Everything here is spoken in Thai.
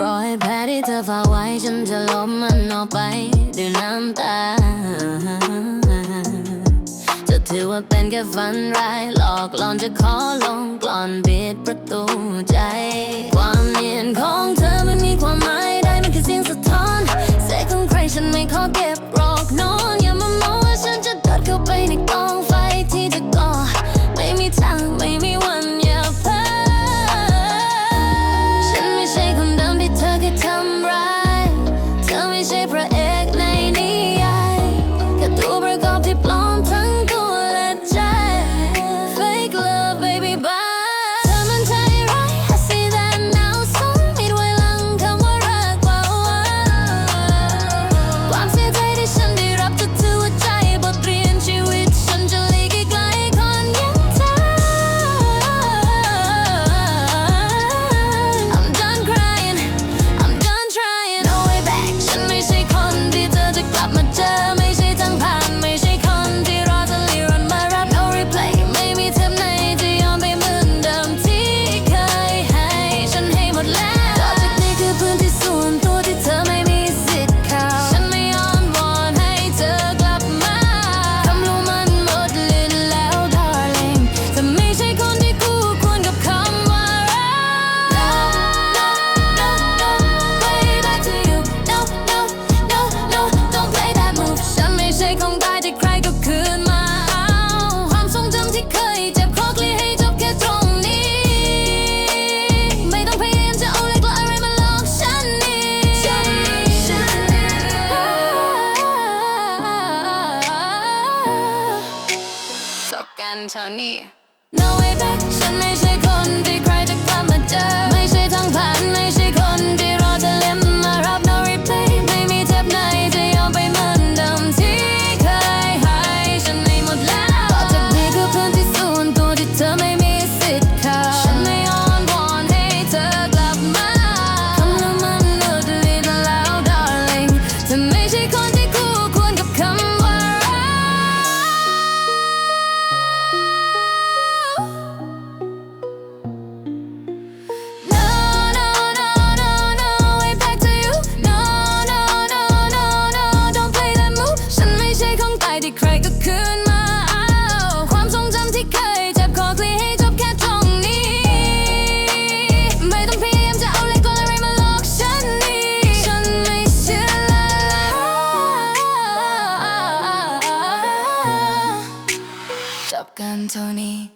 รอให้แผลที่เธอฝากไว้ฉันจะลบมันออกไปด้วยน้ำตา จะถือว่าเป็นแค่ฝันร้ายหลอกหลอนจะขอลงกลอนบิดประตูใจ ความเนียนของเธอไม่มีความหมายได้มันคือเสียงสะท้อนเสียงของใครฉันไม่ขอเก็บรอกนอนอย่ามามองว่าฉันจะเดินเข้าไปในกองไฟ Anthony. No way back, Anthony